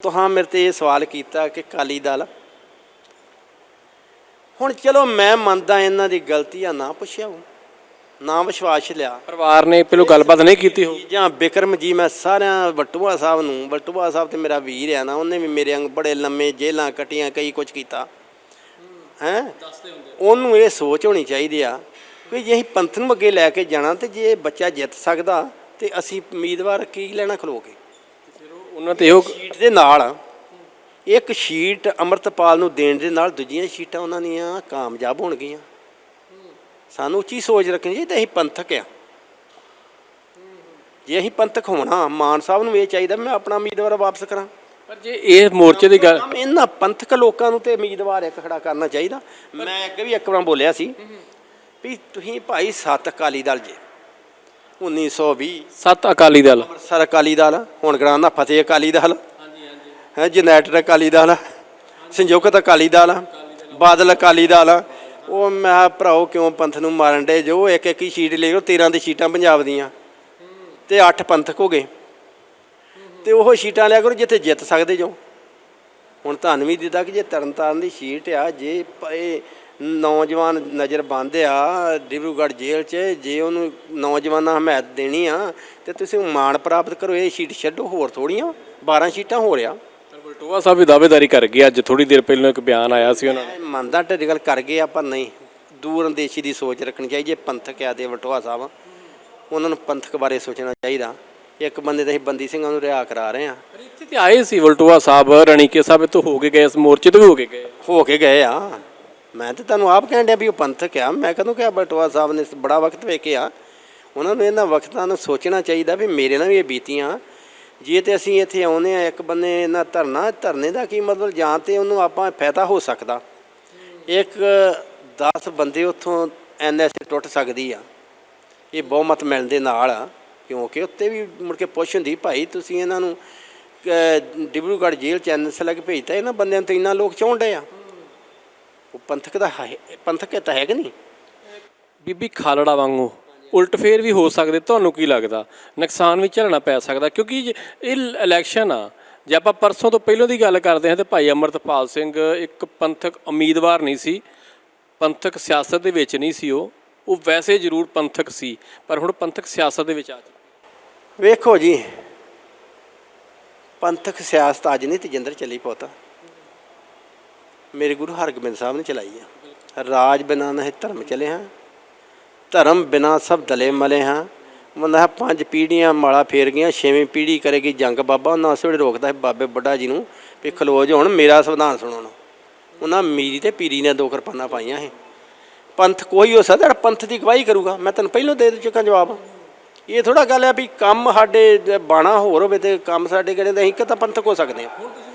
ਤੁਹਾਂ ਮੇਰੇ ਤੇ ਇਹ ਸਵਾਲ ਕੀਤਾ ਕਿ ਕਾਲੀ ਦਲ ਹੁਣ ਚਲੋ ਮੈਂ ਮੰਨਦਾ ਇਹਨਾਂ ਦੀ ਗਲਤੀ ਆ ਨਾ ਪੁੱਛਿਆ ਉਹ ਨਾ ਵਿਸ਼ਵਾਸ ਲਿਆ। ਪਰਿਵਾਰ ਨੇ ਪਹਿਲੋਂ ਗੱਲਬਾਤ ਨਹੀਂ ਕੀਤੀ ਹੋ ਜਾਂ ਬਿਕਰਮ ਜੀ ਮੈਂ ਸਾਰਿਆਂ ਵਟੂਆ ਸਾਹਿਬ ਨੂੰ ਵਟੂਆ ਸਾਹਿਬ ਤੇ ਮੇਰਾ ਵੀਰ ਆ ਨਾ ਉਹਨੇ ਵੀ ਮੇਰੇ ਅੰਗ ਬੜੇ ਲੰਮੇ ਜੇਲਾਂ ਕਟੀਆਂ ਕਈ ਕੁਝ ਕੀਤਾ। ਹੈ? ਉਹਨੂੰ ਇਹ ਸੋਚ ਹੋਣੀ ਚਾਹੀਦੀ ਆ ਕਿ ਜੇ ਅਸੀਂ ਪੰਥ ਨੂੰ ਅੱਗੇ ਲੈ ਕੇ ਜਾਣਾ ਤੇ ਜੇ ਬੱਚਾ ਜਿੱਤ ਸਕਦਾ ਤੇ ਅਸੀਂ ਉਮੀਦਵਾਰ ਕੀ ਲੈਣਾ ਖਲੋ ਕੇ? ਉਹਨਾਂ ਤੇ ਇਹੋ ਸ਼ੀਟ ਦੇ ਨਾਲ ਇੱਕ ਸ਼ੀਟ ਅਮਰਤਪਾਲ ਨੂੰ ਦੇਣ ਦੇ ਨਾਲ ਦੂਜੀਆਂ ਸ਼ੀਟਾਂ ਉਹਨਾਂ ਦੀਆਂ ਕਾਮਯਾਬ ਹੋਣਗੀਆਂ ਸਾਨੂੰ ਉੱਚੀ ਸੋਚ ਰੱਖਣੀ ਚਾਹੀਦੀ ਅਸੀਂ ਪੰਥਕ ਆ। ਜੇ ਅਸੀਂ ਪੰਥਕ ਹੋਣਾ ਮਾਨ ਸਾਹਿਬ ਨੂੰ ਇਹ ਚਾਹੀਦਾ ਮੈਂ ਆਪਣਾ ਉਮੀਦਵਾਰ ਵਾਪਸ ਕਰਾਂ। ਪਰ ਜੇ ਇਹ ਮੋਰਚੇ ਦੀ ਗੱਲ ਇਹਨਾਂ ਪੰਥਕ ਲੋਕਾਂ ਨੂੰ ਤੇ ਉਮੀਦਵਾਰ ਇੱਕ ਖੜਾ ਕਰਨਾ ਚਾਹੀਦਾ। ਮੈਂ ਅੱਗੇ ਵੀ ਇੱਕ ਵਾਰ ਬੋਲਿਆ ਸੀ ਵੀ ਤੁਸੀਂ ਭਾਈ ਸੱਤ ਅਕਾਲੀ ਦਲ ਜੇ। 1920 ਸੱਤ ਅਕਾਲੀ ਦਲ। ਅੰਮ੍ਰਿਤਸਰ ਅਕਾਲੀ ਦਲ ਹੁਣ ਗਰਾਂ ਦਾ ਫਤਿਹ ਅਕਾਲੀ ਦਲ। ਹੈ ਜਨੈਟਰ ਅਕਾਲੀ ਦਲ ਸੰਯੁਕਤ ਅਕਾਲੀ ਦਲ ਬਾਦਲ ਅਕਾਲੀ ਦਲ। ਉਹ ਮੈਂ ਭਰਾਓ ਕਿਉਂ ਪੰਥ ਨੂੰ ਮਾਰਨ ਦੇ ਜੋ? ਇੱਕ ਇੱਕ ਹੀ ਸ਼ੀਟ ਲੈ ਲਓ 13 ਦੀ ਸ਼ੀਟਾਂ ਪੰਜਾਬ ਦੀਆਂ। ਤੇ 8 ਪੰਥਕ ਹੋ ਗਏ। ਤੇ ਉਹ ਸ਼ੀਟਾਂ ਲਿਆ ਕਰੋ ਜਿੱਥੇ ਜਿੱਤ ਸਕਦੇ ਜੋ। ਹੁਣ ਤੁਹਾਨੂੰ ਵੀ ਦਿੱਤਾ ਕਿ ਜੇ ਤਰਨਤਾਰਨ ਦੀ ਸ਼ੀਟ ਆ ਜੇ ਇਹ ਨੌਜਵਾਨ ਨਜ਼ਰ ਬੰਦ ਆ ਡਿਬਰੂਗੜ੍ਹ ਜੇਲ੍ਹ 'ਚ ਜੇ ਉਹਨੂੰ ਨੌਜਵਾਨਾਂ ਹਮਾਇਤ ਦੇਣੀ ਆ ਤੇ ਤੁਸੀਂ ਮਾਣ ਪ੍ਰਾਪਤ ਕਰੋ ਇਹ ਸ਼ੀਟ ਛੱਡੋ ਹੋਰ ਥੋੜੀਆਂ 12 ਸ਼ੀਟਾਂ ਹੋ ਰਿਆ ਵਲਟੋਆ ਸਾਹਿਬ ਵੀ ਦਾਅਵੇਦਾਰੀ ਕਰ ਗਏ ਅੱਜ ਥੋੜੀ ਦੇਰ ਪਹਿਲਾਂ ਇੱਕ ਬਿਆਨ ਆਇਆ ਸੀ ਉਹਨਾਂ ਮੈਂ ਮੰਨਦਾ ਗੱਲ ਕਰ ਗਏ ਆ ਪਰ ਨਹੀਂ ਦੂਰ ਅੰਦੇਸ਼ੀ ਦੀ ਸੋਚ ਰੱਖਣੀ ਚਾਹੀਦੀ ਜੇ ਪੰਥਕ ਆ ਦੇ ਵਟੋਆ ਸਾਹਿਬ। ਉਹਨਾਂ ਨੂੰ ਪੰਥਕ ਬਾਰੇ ਸੋਚਣਾ ਚਾਹੀਦਾ। ਇੱਕ ਬੰਦੇ ਤਾਂ ਅਸੀਂ ਬੰਦੀ ਸਿੰਘਾਂ ਨੂੰ ਰਿਹਾ ਕਰਾ ਰਹੇ ਆ। ਇੱਥੇ ਤੇ ਆਏ ਸੀ ਵਲਟੋਆ ਸਾਹਿਬ ਰਣੀਕੇ ਸਾਹਿਬ ਤੋਂ ਹੋ ਕੇ ਗਏ ਇਸ ਮੋਰਚੇ ਤੋਂ ਵੀ ਹੋ ਕੇ ਗਏ। ਹੋ ਕੇ ਗਏ ਆ। ਮੈਂ ਤਾਂ ਤੁਹਾਨੂੰ ਆਪ ਕਹਿਣ ਡਿਆ ਵੀ ਉਹ ਪੰਥਕ ਆ। ਮੈਂ ਕਦੋਂ ਕਿਹਾ ਬਲਟੋਆ ਸਾਹਿਬ ਨੇ ਬੜਾ ਵਕਤ ਵੇਖਿਆ ਉਹਨਾਂ ਨੂੰ ਇਹਨਾਂ ਵਕਤਾਂ ਨੂੰ ਸੋਚਣਾ ਚਾਹੀਦਾ ਵੀ ਮੇਰੇ ਨਾਲ ਵੀ ਇਹ ਬੀਤੀਆਂ। ਜੇ ਤੇ ਅਸੀਂ ਇੱਥੇ ਆਉਨੇ ਆ ਇੱਕ ਬੰਨੇ ਇਹਨਾਂ ਧਰਨਾ, ਧਰਨੇ ਦਾ ਕੀ ਮਤਲਬ? ਜਾਂ ਤੇ ਉਹਨੂੰ ਆਪਾਂ ਫਾਇਦਾ ਹੋ ਸਕਦਾ। ਇੱਕ 10 ਬੰਦੇ ਉੱਥੋਂ ਐਨਐਸ ਟੁੱਟ ਸਕਦੀ ਆ। ਇਹ ਬਹੁਮਤ ਮਿਲਣ ਦੇ ਨਾਲ ਆ। ਕਿਉਂਕਿ ਉੱਤੇ ਵੀ ਮੁੜ ਕੇ ਪੁੱਛ ਹੁੰਦੀ, ਭਾਈ, ਤੁਸੀਂ ਇਹਨਾਂ ਨੂੰ ਡਿਬਰੂਗੜ੍ਹ ਜੇਲ੍ਹ ਚ ਐਨਐਸ ਲੱਗ ਭੇਜਤਾ, ਇਹਨਾਂ ਬੰਦਿਆਂ ਨੂੰ ਤਾਂ ਇੰਨਾ ਲੋਕ ਚਾਹੁੰਦੇ ਆ। ਉਹ ਪੰਥਕ ਦਾ ਹੈ ਪੰਥਕ ਤਾਂ ਹੈ ਕਿ ਨਹੀਂ। ਬੀਬੀ ਖਾਲੜਾ ਵਾਂਗੂ ਉਲਟ ਫੇਰ ਵੀ ਹੋ ਸਕਦੇ ਤੁਹਾਨੂੰ ਕੀ ਲੱਗਦਾ? ਨੁਕਸਾਨ ਵੀ ਝੱਲਣਾ ਪੈ ਸਕਦਾ ਕਿਉਂਕਿ ਜੇ ਇਹ ਇਲੈਕਸ਼ਨ ਆ ਜੇ ਆਪਾਂ ਪਰਸੋਂ ਤੋਂ ਪਹਿਲਾਂ ਦੀ ਗੱਲ ਕਰਦੇ ਹਾਂ ਤੇ ਭਾਈ ਅਮਰਤਪਾਲ ਸਿੰਘ ਇੱਕ ਪੰਥਕ ਉਮੀਦਵਾਰ ਨਹੀਂ ਸੀ ਪੰਥਕ ਸਿਆਸਤ ਦੇ ਵਿੱਚ ਨਹੀਂ ਸੀ ਉਹ ਉਹ ਵੈਸੇ ਜ਼ਰੂਰ ਪੰਥਕ ਸੀ ਪਰ ਹੁਣ ਪੰਥਕ ਸਿਆਸਤ ਦੇ ਵਿੱਚ ਆ ਚੁੱਕਾ। ਵੇਖੋ ਜੀ ਪੰਥਕ ਸਿਆਸਤ ਅੱਜ ਨਹੀਂ ਤੇਜਿੰਦਰ ਚੱਲੀ ਪੋਤਾ। ਮੇਰੇ ਗੁਰੂ ਹਰਗੋਬਿੰਦ ਸਾਹਿਬ ਨੇ ਚਲਾਈ ਆ। ਰਾਜ ਬਿਨਾ ਨਹੀਂ ਧਰਮ ਚਲੇ ਹਾਂ। ਧਰਮ ਬਿਨਾ ਸਭ ਦਲੇ ਮਲੇ ਹਾਂ। ਬੰਦਾ ਪੰਜ ਪੀੜ੍ਹੀਆਂ ਮਾਲਾ ਫੇਰ ਗਈਆਂ, ਛੇਵੀਂ ਪੀੜ੍ਹੀ ਕਰੇਗੀ ਜੰਗ ਬਾਬਾ। ਉਹਨਾਂ ਉਸ ਵੇਲੇ ਰੋਕਦਾ ਸੀ, ਬਾਬੇ ਬੁੱਢਾ ਜੀ ਨੂੰ ਵੀ ਖਲੋਜ ਹੁਣ ਮੇਰਾ ਸੰਵਿਧਾਨ ਸੁਣਾਉਣ ਉਹਨਾਂ ਮੀਰੀ ਤੇ ਪੀਰੀ ਨੇ ਦੋ ਕਿਰਪਾਨਾਂ ਪਾਈਆਂ ਸੀ। ਪੰਥ ਕੋਈ ਹੋ ਸਕਦਾ ਪੰਥ ਦੀ ਗਵਾਹੀ ਕਰੂਗਾ। ਮੈਂ ਤੈਨੂੰ ਪਹਿਲਾਂ ਦੇ ਚੁੱਕਾ ਜਵਾਬ। ਇਹ ਥੋੜਾ ਗੱਲ ਹੈ ਵੀ ਕੰਮ ਸਾਡੇ ਬਾਣਾ ਹੋਰ ਹੋਵੇ ਤੇ ਕੰਮ ਸਾਡੇ ਕਿਹੜੇ ਤੇ ਅਸੀਂ ਕਿਤਾ ਪੰਥਕ ਹੋ ਸਕਦੇ ਹਾਂ।